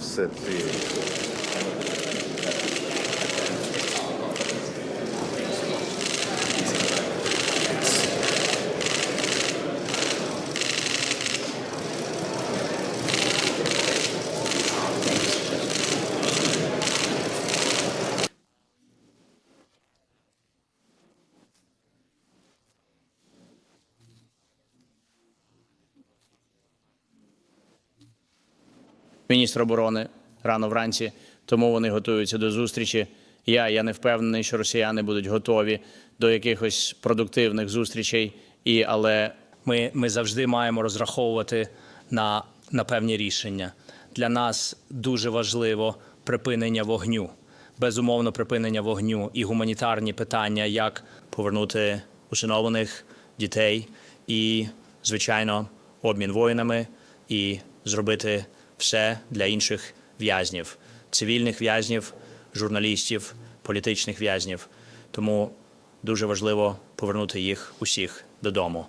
Все ти. Міністр оборони рано вранці, тому вони готуються до зустрічі. Я, я не впевнений, що росіяни будуть готові до якихось продуктивних зустрічей, і але Ми, ми завжди маємо розраховувати на, на певні рішення. Для нас дуже важливо припинення вогню, безумовно, припинення вогню і гуманітарні питання, як повернути усиновлених дітей і, звичайно, обмін воїнами і зробити все для інших в'язнів, цивільних в'язнів, журналістів, політичних в'язнів. Тому дуже важливо повернути їх усіх додому.